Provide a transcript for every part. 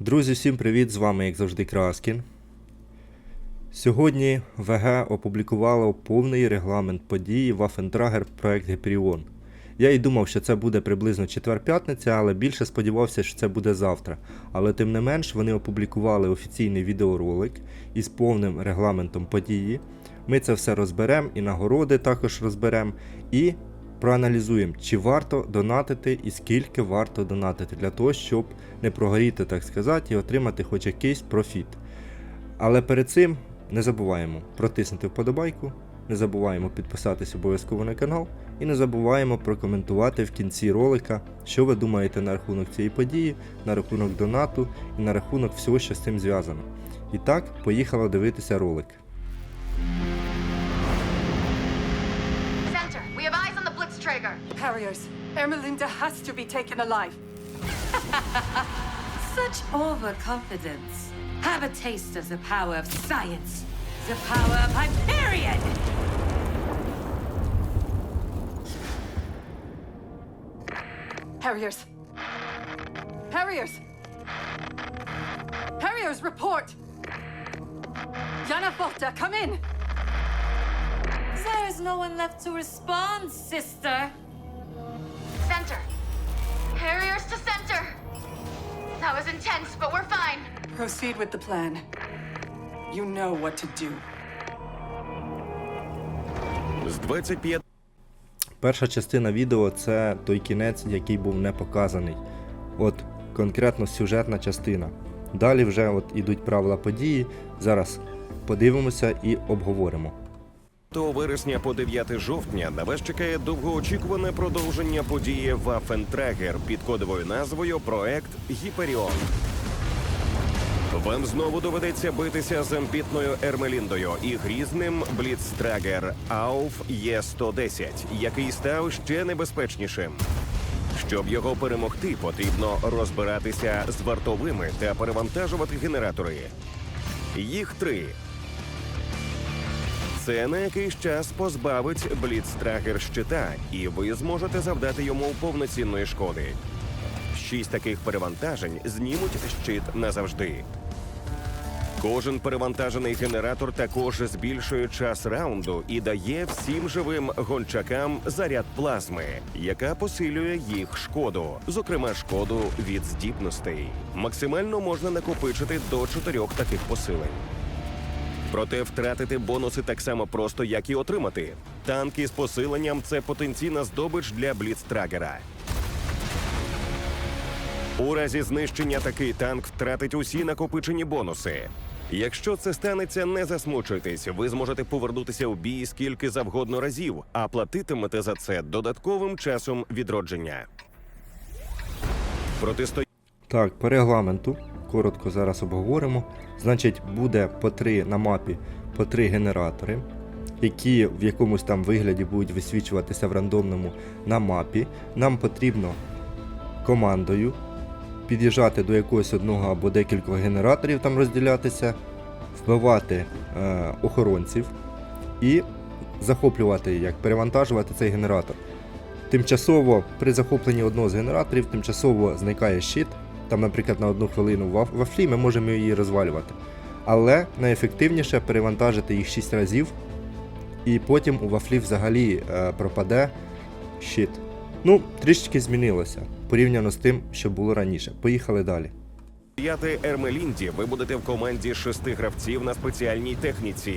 Друзі, всім привіт! З вами, як завжди, Краскін. Сьогодні ВГ опублікувало повний регламент події Waffentrager проект Hyperion. Я і думав, що це буде приблизно четвер-п'ятниця, але більше сподівався, що це буде завтра. Але тим не менш, вони опублікували офіційний відеоролик із повним регламентом події. Ми це все розберемо і нагороди також розберемо. І проаналізуємо, чи варто донатити і скільки варто донатити для того, щоб не прогоріти, так сказати, і отримати хоч якийсь профіт. Але перед цим не забуваємо протиснути вподобайку, не забуваємо підписатись обов'язково на канал і не забуваємо прокоментувати в кінці ролика, що ви думаєте на рахунок цієї події, на рахунок донату і на рахунок всього, що з цим зв'язано. І так, поїхали дивитися ролик. Harriers, Ermelinda has to be taken alive. Such overconfidence. Have a taste of the power of science. The power of Hyperion! Harriers. Harriers. Harriers, report. Yana Volta, come in. There is no one left to respond, sister. Center. Harriers to center. That was intense, but we're fine. Proceed with the plan. You know what to do. З 25 Перша частина відео це той кінець, який був не показаний. От конкретно сюжетна частина. Далі вже от ідуть правила події. Зараз подивимося і обговоримо. Вересня по 9 жовтня на вас чекає довгоочікуване продовження події Waffentrager під кодовою назвою Проект Гіперіон. Вам знову доведеться битися з амбітною Ермеліндою і грізним Бліцтрагер Ауф Є-110, який став ще небезпечнішим. Щоб його перемогти, потрібно розбиратися з вартовими та перевантажувати генератори. Їх три. Це на якийсь час позбавить Бліцтрагер щита, і ви зможете завдати йому повноцінної шкоди. Шість таких перевантажень знімуть щит назавжди. Кожен перевантажений генератор також збільшує час раунду і дає всім живим гончакам заряд плазми, яка посилює їх шкоду, зокрема шкоду від здібностей. Максимально можна накопичити до чотирьох таких посилень. Проте втратити бонуси так само просто, як і отримати. Танки з посиленням це потенційна здобич для бліцтрагера. У разі знищення такий танк втратить усі накопичені бонуси. Якщо це станеться, не засмучуйтесь. Ви зможете повернутися у бій скільки завгодно разів, а платитимете за це додатковим часом відродження. Протисто... Так, по регламенту, коротко зараз обговоримо. Значить, буде по три на мапі по три генератори, які в якомусь там вигляді будуть висвічуватися в рандомному на мапі. Нам потрібно командою під'їжджати до якогось одного або декількох генераторів, там розділятися, вбивати е, охоронців і захоплювати, як перевантажувати цей генератор. Тимчасово при захопленні одного з генераторів тимчасово зникає щит. Там, наприклад, на одну хвилину вафлі ми можемо її розвалювати. Але найефективніше перевантажити їх 6 разів, і потім у вафлі взагалі е, пропаде щит. Ну, трішечки змінилося порівняно з тим, що було раніше. Поїхали далі. П'яти Ермелінді ви будете в команді шести гравців на спеціальній техніці.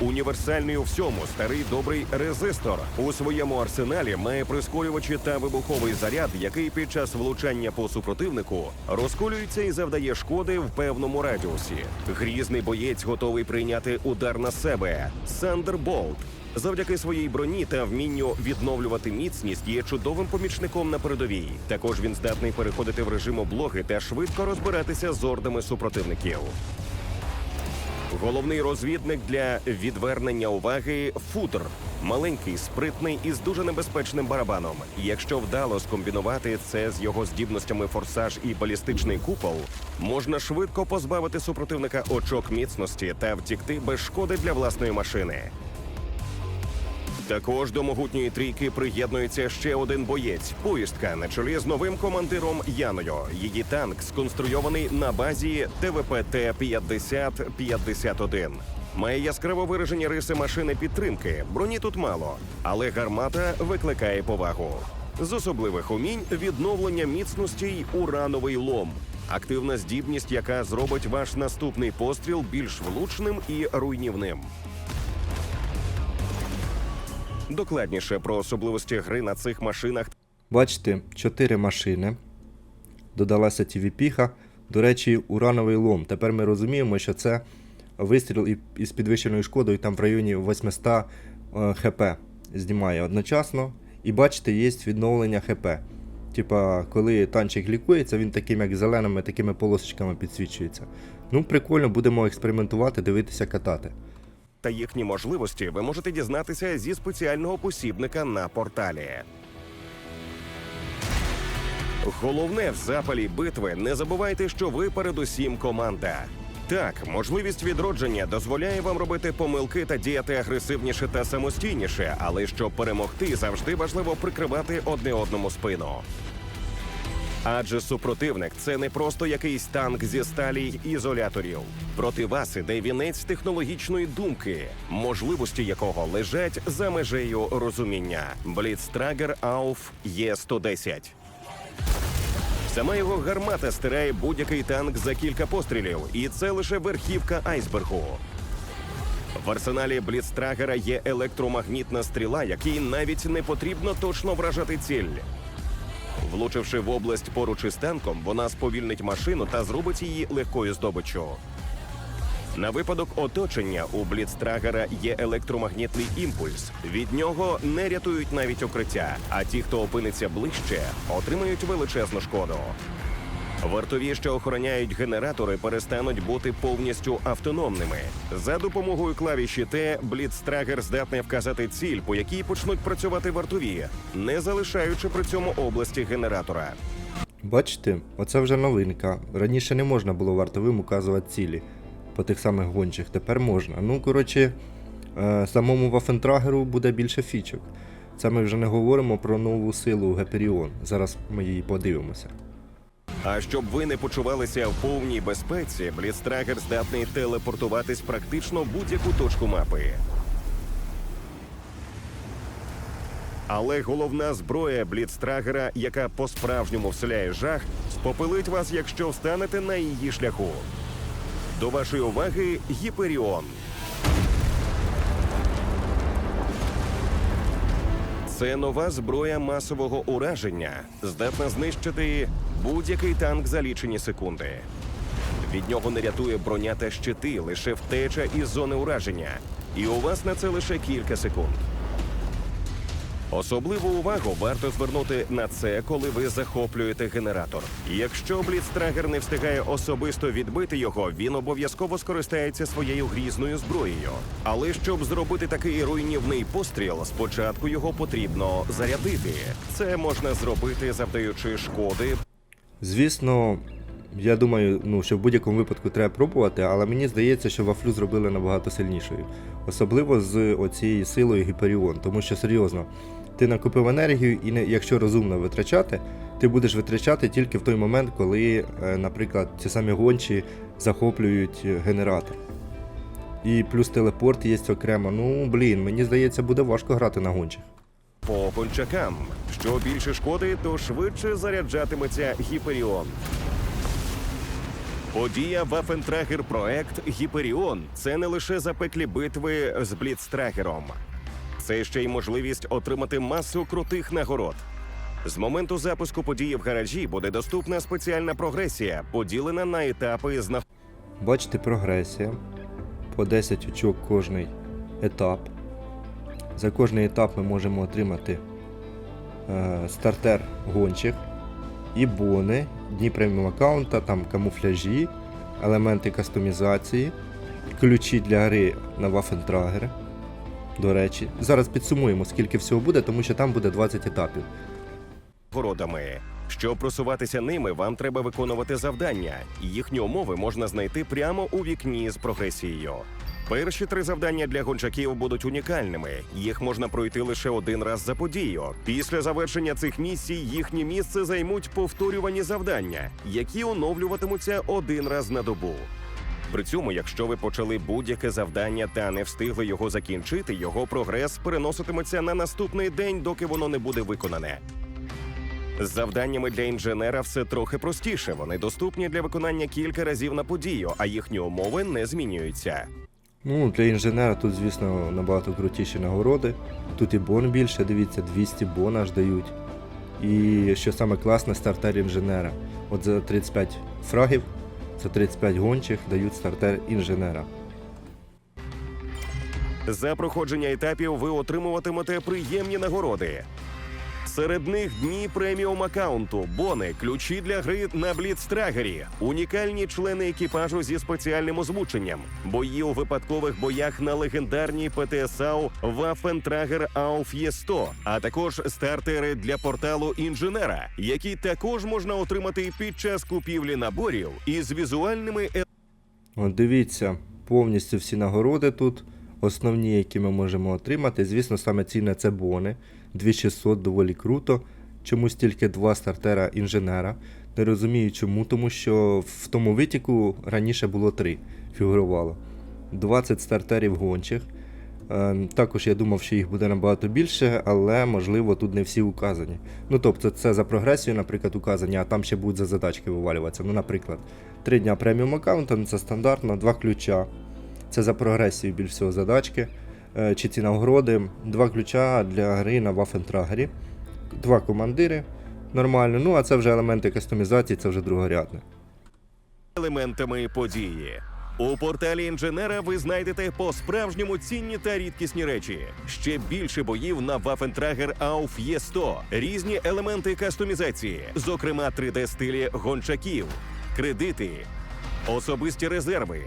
Універсальний у всьому старий добрий резистор у своєму арсеналі має прискорювачі та вибуховий заряд, який під час влучання по супротивнику розколюється і завдає шкоди в певному радіусі. Грізний боєць готовий прийняти удар на себе. Сандерболт. Завдяки своїй броні та вмінню відновлювати міцність є чудовим помічником на передовій. Також він здатний переходити в режим облоги та швидко розбиратися з ордами супротивників. Головний розвідник для відвернення уваги футер. Маленький, спритний і з дуже небезпечним барабаном. Якщо вдало скомбінувати це з його здібностями форсаж і балістичний купол, можна швидко позбавити супротивника очок міцності та втікти без шкоди для власної машини. Також до могутньої трійки приєднується ще один боєць. Поїздка на чолі з новим командиром Яною. Її танк сконструйований на базі ТВП Т-5051. Має яскраво виражені риси машини підтримки. Броні тут мало, але гармата викликає повагу. З особливих умінь відновлення міцності й урановий лом. Активна здібність, яка зробить ваш наступний постріл більш влучним і руйнівним. Докладніше про особливості гри на цих машинах Бачите, 4 машини. Додалася TVP-ха. До речі, урановий лом. Тепер ми розуміємо, що це вистріл із підвищеною шкодою там в районі 800 е, хп знімає одночасно. І бачите, є відновлення хп. Типа, коли танчик лікується, він таким як зеленими такими полосочками підсвічується. Ну, прикольно, будемо експериментувати, дивитися, катати. Та їхні можливості ви можете дізнатися зі спеціального посібника на порталі. Головне в запалі битви не забувайте, що ви передусім команда. Так, можливість відродження дозволяє вам робити помилки та діяти агресивніше та самостійніше, але щоб перемогти, завжди важливо прикривати одне одному спину. Адже супротивник це не просто якийсь танк зі сталі й ізоляторів. Проти вас іде вінець технологічної думки, можливості якого лежать за межею розуміння. Бліцтрагер Ауф Є110. Сама його гармата стирає будь-який танк за кілька пострілів, і це лише верхівка айсбергу. В арсеналі Бліцтрагера є електромагнітна стріла, якій навіть не потрібно точно вражати ціль. Влучивши в область поруч із танком, вона сповільнить машину та зробить її легкою здобиччю. На випадок оточення у Бліцтрагера є електромагнітний імпульс. Від нього не рятують навіть укриття, а ті, хто опиниться ближче, отримають величезну шкоду. Вартові, що охороняють генератори, перестануть бути повністю автономними. За допомогою клавіші Т Бліцтрагер здатний вказати ціль, по якій почнуть працювати вартові, не залишаючи при цьому області генератора. Бачите, оце вже новинка. Раніше не можна було вартовим указувати цілі по тих самих гончих, тепер можна. Ну, коротше, е, самому Вафентрагеру буде більше фічок. Це ми вже не говоримо про нову силу Геперіон. Зараз ми її подивимося. А щоб ви не почувалися в повній безпеці, Бліцтрагер здатний телепортуватись практично в будь-яку точку мапи. Але головна зброя Бліцтрагера, яка по-справжньому вселяє жах, спопилить вас, якщо встанете на її шляху. До вашої уваги Гіперіон. Це нова зброя масового ураження, здатна знищити будь-який танк за лічені секунди. Від нього не рятує броня та щити, лише втеча із зони ураження. І у вас на це лише кілька секунд. Особливу увагу варто звернути на це, коли ви захоплюєте генератор. Якщо Бліцтрагер не встигає особисто відбити його, він обов'язково скористається своєю грізною зброєю. Але щоб зробити такий руйнівний постріл, спочатку його потрібно зарядити. Це можна зробити, завдаючи шкоди Звісно, я думаю, ну, що в будь-якому випадку треба пробувати, але мені здається, що вафлю зробили набагато сильнішою. Особливо з оцією силою Гіперіон. Тому що серйозно, ти накопив енергію, і не, якщо розумно витрачати, ти будеш витрачати тільки в той момент, коли, е, наприклад, ці самі гончі захоплюють е, генератор. І плюс телепорт є окремо. Ну, блін, мені здається, буде важко грати на гончих. По гончакам. Що більше шкоди, то швидше заряджатиметься Гіперіон. Подія Вафентрагер проект Гіперіон це не лише запеклі битви з Бліцтрагером. Це ще й можливість отримати масу крутих нагород. З моменту запуску події в гаражі буде доступна спеціальна прогресія, поділена на етапи з Бачите, прогресія. По 10 очок кожний етап. За кожний етап ми можемо отримати е, стартер гончих, і бони, дні преміум аккаунта, там камуфляжі, елементи кастомізації, ключі для гри на Waffentrager. До речі, зараз підсумуємо, скільки всього буде, тому що там буде 20 етапів. нагородами. Щоб просуватися ними, вам треба виконувати завдання. Їхні умови можна знайти прямо у вікні з прогресією. Перші три завдання для гончаків будуть унікальними. Їх можна пройти лише один раз за подію. Після завершення цих місій їхнє місце займуть повторювані завдання, які оновлюватимуться один раз на добу. При цьому, якщо ви почали будь-яке завдання та не встигли його закінчити, його прогрес переноситиметься на наступний день, доки воно не буде виконане. З завданнями для інженера все трохи простіше. Вони доступні для виконання кілька разів на подію, а їхні умови не змінюються. Ну, для інженера тут, звісно, набагато крутіші нагороди. Тут і бон більше, дивіться, 200 бон аж дають. І що саме класне, стартер інженера. От за 35 фрагів, за 35 гончих дають стартер інженера. За проходження етапів ви отримуватимете приємні нагороди. Серед них дні преміум аккаунту, бони, ключі для гри на бліцтрагері, унікальні члени екіпажу зі спеціальним озвученням, бої у випадкових боях на легендарній ПТСАУ Waffentrager AUF 100 а також стартери для порталу інженера, які також можна отримати під час купівлі наборів із візуальними От дивіться, повністю всі нагороди тут. Основні, які ми можемо отримати. Звісно, саме цінне це бони. 2600 доволі круто. Чомусь тільки два стартера інженера. Не розумію чому, тому що в тому витіку раніше було три фігурувало. 20 стартерів гончих. Е, Також я думав, що їх буде набагато більше, але можливо тут не всі указані. Ну тобто це за прогресію, наприклад, указані, а там ще будуть за задачки вивалюватися. Ну, наприклад, 3 дня преміум аккаунта, ну це стандартно, 2 ключа. Це за прогресію більш всього задачки. Е, Чи ці нагороди, два ключа для гри на Waffentrager, два командири. Нормально. Ну а це вже елементи кастомізації, це вже другорядне. елементами події. У порталі інженера ви знайдете по-справжньому цінні та рідкісні речі. Ще більше боїв на Waffentrager AUF є 100 різні елементи кастомізації, зокрема 3D-стилі гончаків, кредити, особисті резерви,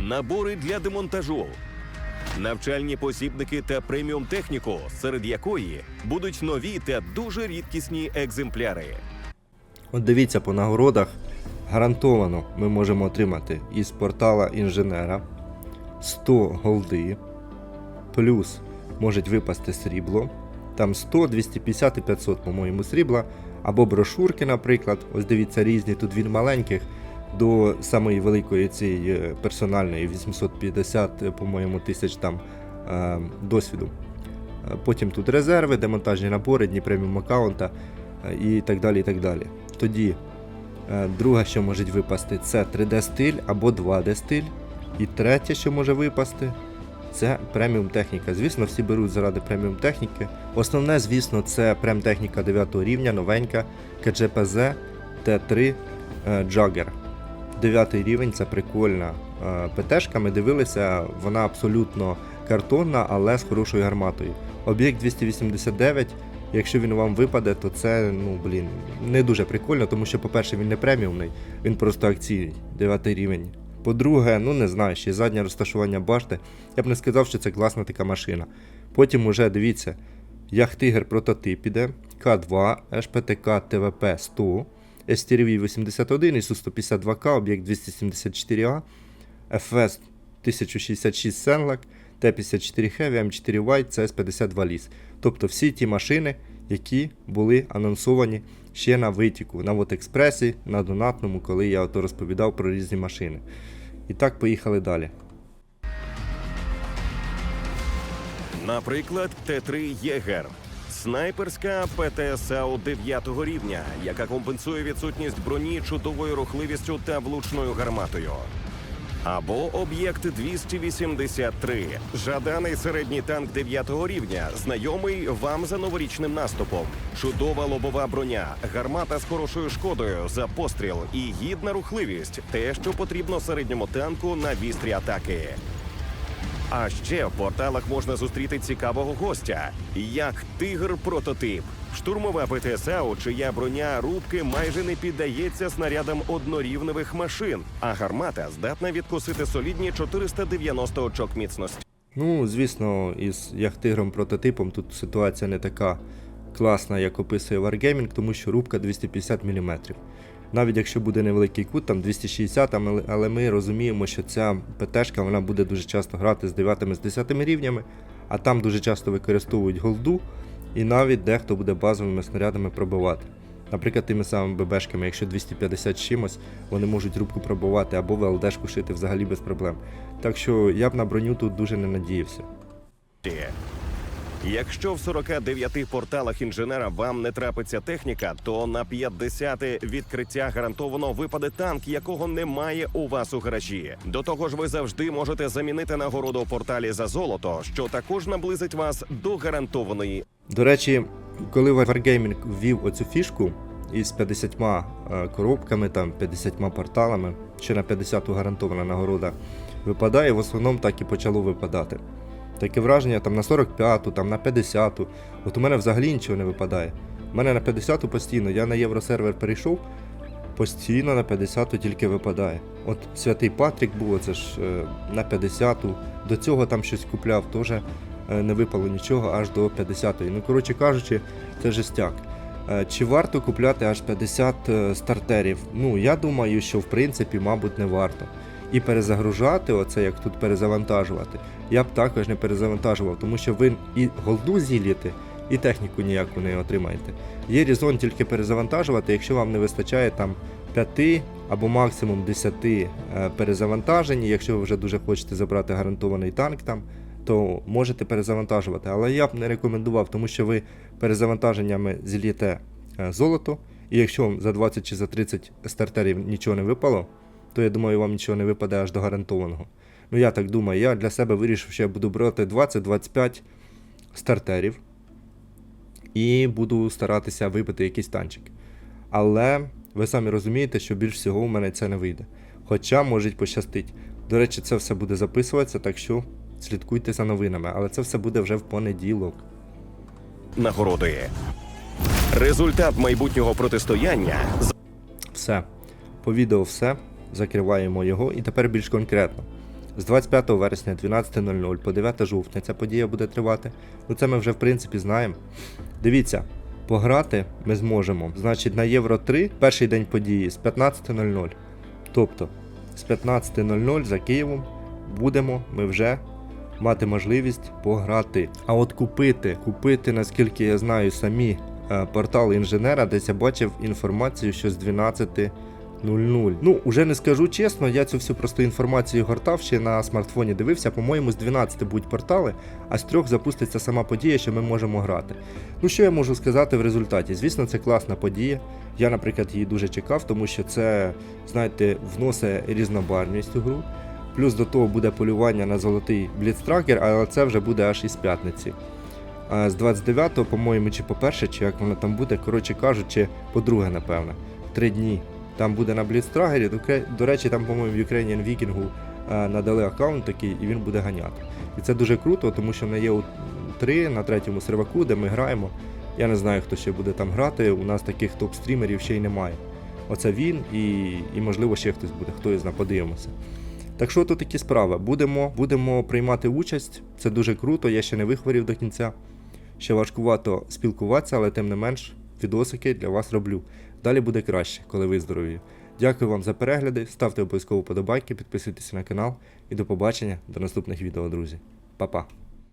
набори для демонтажу, навчальні посібники та преміум техніку, серед якої будуть нові та дуже рідкісні екземпляри. От дивіться по нагородах. Гарантовано ми можемо отримати із портала інженера 100 голди, плюс можуть випасти срібло. Там 100, 250 і 500, по-моєму, срібла. Або брошурки, наприклад. Ось дивіться, різні тут від маленьких до самої великої цієї персональної 850, е, по-моєму, тисяч там е, досвіду. Е, Потім тут резерви, демонтажні набори, дні преміум аккаунта е, і так далі. і так далі. Тоді друге, що може випасти, це 3D-стиль або 2D-стиль. І третє, що може випасти, це преміум техніка. Звісно, всі беруть заради преміум техніки. Основне, звісно, це прем техніка 9 рівня, новенька КДЖПЗ Т3 е, Jagger. 9 рівень це прикольна е, ПТшка. Ми дивилися, вона абсолютно картонна, але з хорошою гарматою. Об'єкт 289, якщо він вам випаде, то це ну блін не дуже прикольно, тому що, по-перше, він не преміумний, він просто акційний, 9 рівень. По-друге, ну не знаю, ще заднє розташування башти. Я б не сказав, що це класна така машина. Потім уже дивіться, Яхтигер прототип іде, К2, ШПТК ТВП 100, STRV 81, ісу 152К, об'єкт 274А, ФС 1066 Сенлак, Т-54 Heavy, М4 White, CS52 Ліс. Тобто всі ті машини, які були анонсовані ще на витіку, на Вотекспресі, на донатному, коли я ото розповідав про різні машини. І так, поїхали далі. Наприклад, Т3 Єгер. Снайперська ПТСАУ 9 рівня, яка компенсує відсутність броні чудовою рухливістю та влучною гарматою. Або об'єкт 283. Жаданий середній танк 9 рівня, знайомий вам за новорічним наступом. Чудова лобова броня, гармата з хорошою шкодою за постріл і гідна рухливість те, що потрібно середньому танку на вістрі атаки. А ще в порталах можна зустріти цікавого гостя, як тигр прототип. Штурмова ПТСАУ, чия броня рубки майже не піддається снарядам однорівневих машин, а гармата здатна відкусити солідні 490 очок міцності. Ну, звісно, із яхтигром прототипом тут ситуація не така класна, як описує Wargaming, тому що рубка 250 мм. Навіть якщо буде невеликий кут, там 260, але- ми розуміємо, що ця ПТшка вона буде дуже часто грати з 9 з 10 рівнями, а там дуже часто використовують голду, і навіть дехто буде базовими снарядами пробивати. Наприклад, тими самими ББшками, якщо 250 з чимось, вони можуть рубку пробувати або ВЛДшку шити взагалі без проблем. Так що я б на броню тут дуже не надіявся. Якщо в 49 порталах інженера вам не трапиться техніка, то на 50 відкриття гарантовано випаде танк, якого немає у вас у гаражі. До того ж, ви завжди можете замінити нагороду у порталі за золото, що також наблизить вас до гарантованої До речі, коли Wargaming ввів оцю фішку із 50 е, коробками, там 50 порталами, ще на 50-ту гарантована нагорода випадає, в основному так і почало випадати. Таке враження там на 45-ту, там на 50-ту. От у мене взагалі нічого не випадає. У мене на 50-ту постійно, я на євросервер перейшов, постійно на 50-ту тільки випадає. От святий Патрік був, це ж е, на 50-ту. До цього там щось купляв, теж е, не випало нічого аж до 50-ї. Ну, коротше кажучи, це жестяк. Е, Чи варто купляти аж 50 е, стартерів? Ну, я думаю, що в принципі, мабуть, не варто. І перезагружати, оце як тут перезавантажувати, я б також не перезавантажував, тому що ви і голду зілієте, і техніку ніяку не отримаєте. Є різон тільки перезавантажувати, якщо вам не вистачає там 5 або максимум 10 е, перезавантажень, якщо ви вже дуже хочете забрати гарантований танк там, то можете перезавантажувати. Але я б не рекомендував, тому що ви перезавантаженнями зільєте е, золото, і якщо вам за 20 чи за 30 стартерів нічого не випало, то я думаю, вам нічого не випаде аж до гарантованого. Ну я так думаю, я для себе вирішив, що я буду брати 20-25 стартерів і буду старатися вибити якийсь танчик. Але ви самі розумієте, що більш всього у мене це не вийде. Хоча може пощастить. До речі, це все буде записуватися, так що слідкуйте за новинами, але це все буде вже в понеділок. нагороди. Результат майбутнього протистояння Все. По відео все. Закриваємо його і тепер більш конкретно. З 25 вересня 12.00 по 9 жовтня ця подія буде тривати. Ну це ми вже в принципі знаємо. Дивіться, пограти ми зможемо. Значить, на Євро 3 перший день події з 15.00. Тобто з 15.00 за Києвом будемо ми вже мати можливість пограти. А от купити, купити, наскільки я знаю, самі е, портали інженера, десь я бачив інформацію, що з 12.00. Ну, уже не скажу чесно, я цю всю просто інформацію гортав ще на смартфоні дивився. По-моєму, з 12 будуть портали, а з трьох запуститься сама подія, що ми можемо грати. Ну, що я можу сказати в результаті? Звісно, це класна подія. Я, наприклад, її дуже чекав, тому що це, знаєте, вносить різнобарвність у гру. Плюс до того буде полювання на золотий бліцтракер, але це вже буде аж із п'ятниці. А з 29-го, по-моєму, чи по перше, чи як воно там буде, коротше кажучи, по-друге, напевно, три дні. Там буде на бліцтрагері. До, речі, там, по-моєму, в Ukrainian Viking е, надали аккаунт такий, і він буде ганяти. І це дуже круто, тому що в мене є от на третьому серваку, де ми граємо. Я не знаю, хто ще буде там грати. У нас таких топ-стрімерів ще й немає. Оце він і, і можливо ще хтось буде, хто із подивимося. Так що тут такі справи. Будемо, будемо приймати участь. Це дуже круто, я ще не вихворів до кінця. Ще важкувато спілкуватися, але тим не менш, відосики для вас роблю. Далі буде краще, коли ви здорові. Дякую вам за перегляди, ставте обов'язково подобайки, підписуйтесь на канал і до побачення до наступних відео, друзі. Па-па!